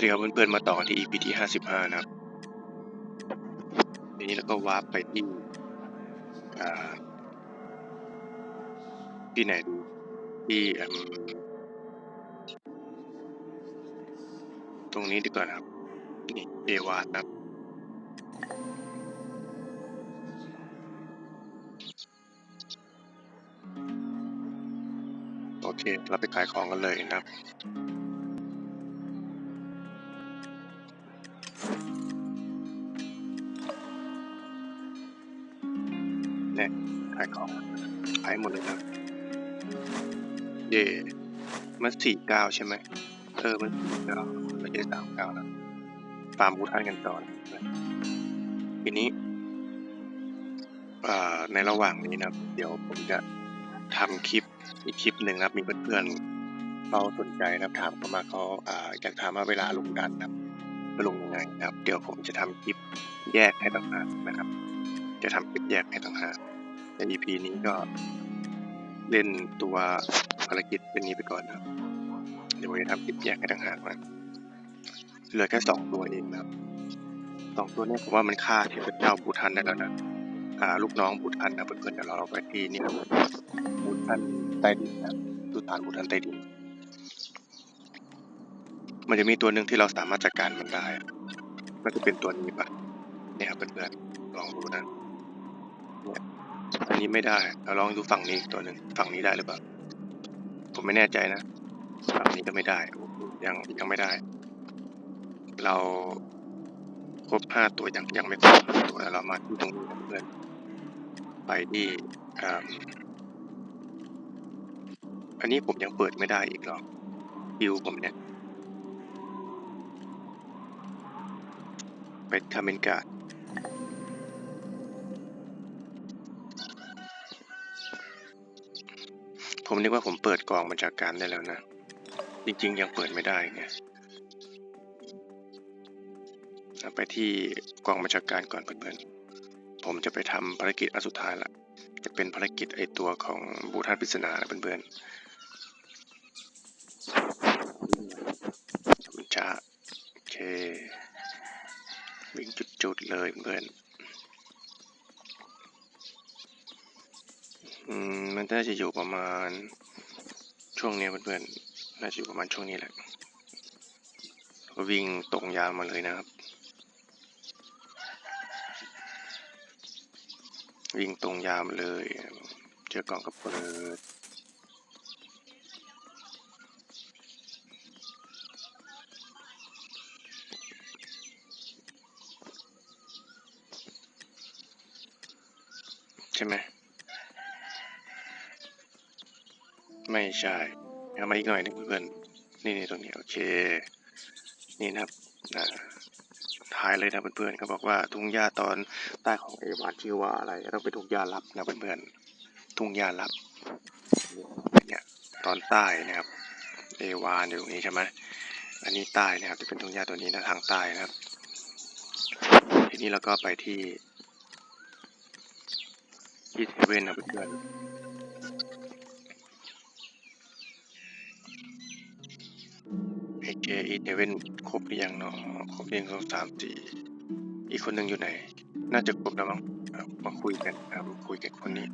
เรียวเพื่อนๆมาต่อที่ EP ที่ห้าสิบห้านะครับทีนี้เราก็วาร์ปไปที่ที่ไหนดีที่อืมตรงนี้ดีกว่านะครับ นี่เอวานครับ โอเค เราไปขายของกันเลยนะครับ ขายของขายหมดเลยนะเย่มันสี่เก้าใช่ไหมเออมันสี่เก้าไม่ใช่สามเก้านะฟาร์มบูท่านกันก่อนทีนี้ในระหว่างนี้นะเดี๋ยวผมจะทำคลิปอีกคลิปหนึ่งนะครับมีเพื่อนๆเขาสนใจนะถามเข้ามาเขาออยากถามว่าเวลาลงดันนะครับจะลงยังไงนะครับ เดี๋ยวผมจะทำคลิปแยกให้ต่างหากนะครับ จะทำคลิปแยกให้ต่างหาก ใน EP นี้ก็เล่นตัวภารกิจเป็นนี้ไปก่อนนะครับ เดี๋ยวผมจะทำคลิปแยกให้ต่างหากนเหลือแค่สองตัวเองนะครับสองตัวนี้ผมว่ามันฆ่าเทพเจ้าบูทันได้แล้วนะอ่าลูกน้องบูทันนะเพื่อนๆเดี๋ยวเราไปที่นี่ครับบูทันใต้ดินนะครับสุสานบูทันใต้ดิน มันจะมีตัวหนึ่งที่เราสามารถจัดการมันได้มันจะเป็นตัวนี้ปะเนี่ยครับเพื่อนๆลองดูนะ อันนี้ไม่ได้เราลองดูฝั่งนี้ตัวหนึ่งฝั่งนี้ได้หรือเปล่า ผมไม่แน่ใจนะ ฝั่งนี้ก็ไม่ได้ ยังยังไม่ได้ เราครบห้าตัวยังยังไม่ครบห้าตัวแล้วเรามาที่ตรงนี้กันเพื่อนไปที่อ,อันนี้ผมยังเปิดไม่ได้อีกหรอกคิวผมเนี่ยไปคาเมนการ์ด ผมนึกว่าผมเปิดกองบัญชาการได้แล้วนะ จริงๆ ยังเปิดไม่ได้ไงไปที่กองบัญชาการก่อนเพื่อนๆ ผมจะไปทำภารกิจอันสุดท้ายละจะเป็นภารกิจไอตัวของบูธาตุปริศนานะเพื่อนๆมันจะโอเควิ่งจุดๆเลยเพื่อนๆ อืมมันน่าจะอยู่ประมาณช่วงนี้เพื่อนๆน่าจะอยู่ประมาณช่วงนี้แหละวิ่งตรงยาวมาเลยนะครับ วิ่งตรงยาวมาเลย เจอกล่องกระเปิดใช่ไหม ไม่ใช่เอามาอีกหน่อยนึงเพื่อนนี่นี่ตรงนี้โอเค นี่นะครับอ่าท้ายเลยนะเพื่อนๆเขาบอกว่าทุ่งหญ้าตอนใต้ของเอวานชื่อว่าอะไรต้องเป็นทุ่งหญ้าลับนะเพื่อนๆทุ่งหญ้าลับเนี่ยตอนใต้นะครับ เอวานอยู่ตรงนี้ใช่ไหมอันนี้ใต้นะครับจะเป็นทุ่งหญ้าตัวนี้นะทางใต้นะครับ ทีนี้เราก็ไปที่ที่เซเว่นนะเพื่อนๆ เออีเทเว่นครบหรือยังเนาะครบหนึ่งสองสามสี่อีกคนหนึ่งอยู่ไหน น่าจะครบแล้วมั้งมาคุยกันครับคุยกับคนนี้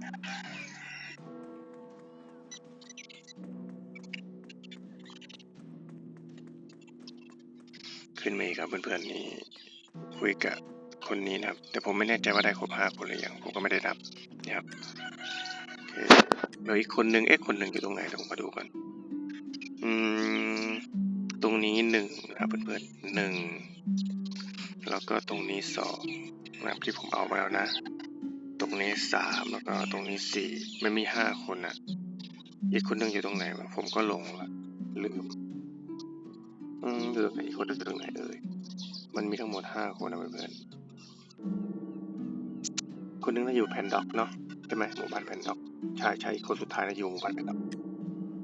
ขึ้นมาอีกครับเพื่อนๆนี่คุยกับคนนี้นะครับ แต่ผมไม่แน่ใจว่าได้ครบห้าคนหรือยังผมก็ไม่ได้นับนี่ยครับโอเคเหลืออีกคนหนึ่งเอ๊ะคนหนึ่งอยู่ตรงไหนเดี๋ยวผมมาดูกัน อืม นี้หนึ่งนะครับเพื่อนๆหนึ่งแล้วก็ตรงนี้สองนะครับที่ผมเอามาแล้วนะ ตรงนี้สามแล้วก็ตรงนี้สี่ไม่มีห้าคนนะอีกคนหนึ่งอยู่ตรงไหนวะผมก็ลงละลืมอืมลืออีกคนนึ่งอยู่ตรงไหนเอ่ยมันมีทั้งหมดห้าคนนะเพื่อนๆคนนึงน่าอยู่แพนด็อกเนาะใช่ไหมหมู่บ้านแพนด็อกใช่ใช่คนสุดท้ายน่าอยู่หมู่บ้านแพนด็อก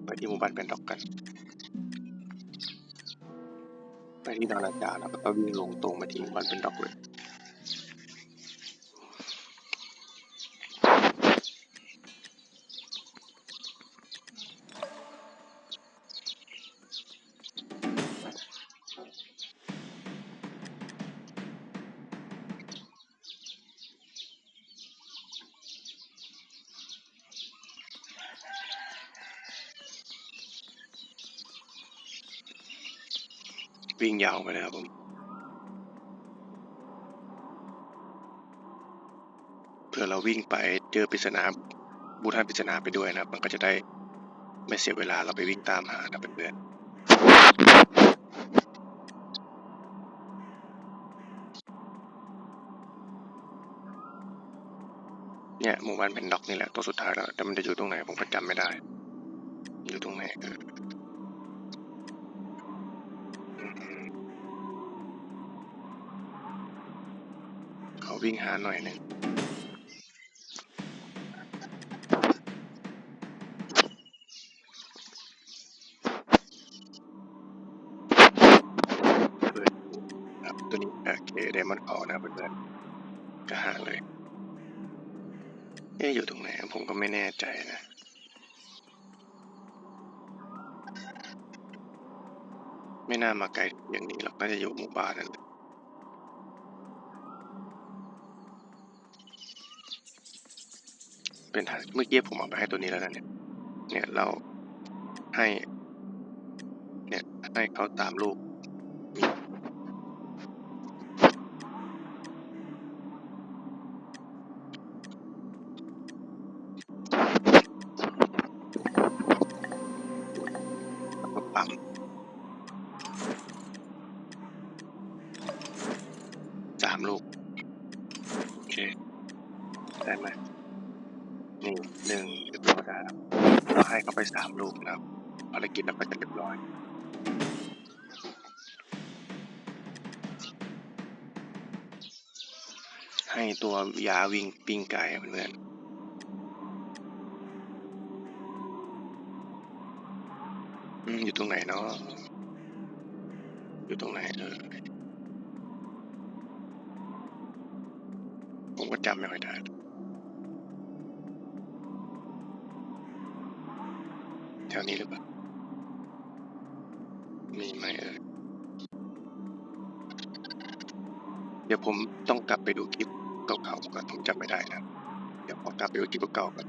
ไปที่หมู่บ้านแพนด็อกกัน ที่ดาราจา แล้วก็วิ่งลงตรงมาที่หมู่บ้านเป็นดอกเลย วิ่งยาวไปเลยครับผมเผื่อเราวิ่งไปเจอปริศนาบูทานปริศนาไปด้วยนะครับ มันก็จะได้ไม่เสียเวลาเราไปวิ่งตามหานะเพื่อนเนี่ยหมู่บ้านเพนด็อกนี่แหละตัวสุดท้ายแล้วแต่มันจะอยู่ตรงไหนผมก็จำไม่ได้ อยู่ตรงไหนเออ วิ่งหาหน่อยหนึ่งตัวนี้โอเคไดมอนด์คอนะครับเพื่อนๆก็หาเลยเอ๊ะอยู่ตรงไหนผมก็ไม่แน่ใจนะไม่น่ามาไกลอย่างนี้หรอกน่าจะอยู่หมู่บ้านนั่นแหละ เป็นทางเมื่อกี้ผมเอาไปให้ตัวนี้แล้วนะเนี่ย เนี่ยเราให้ เนี่ยให้เขาตามลูกมีแล้วก็ปั๊มสามลูก โอเค ได้ไหมนี่หนึ่งเรียบร้อยแล้วเราให้เขา ไปสามลูกนะครับภารกิจเราก็จะเรียบร้อยให้ตัวยาวิ่งปิ้งไก่เพื่อนๆอืมอยู่ตรงไหนเนาะ อยู่ตรงไหนเออผมก็จำไม่ค่อยได้ แถวนี้หรือเปล่า มีไหมเออเดี๋ยวผมต้องกลับไปดูคลิปเก่าๆก่อนผมจำไม่ได้นะ เดี๋ยวขอกลับไปดูคลิปเก่าๆก่อน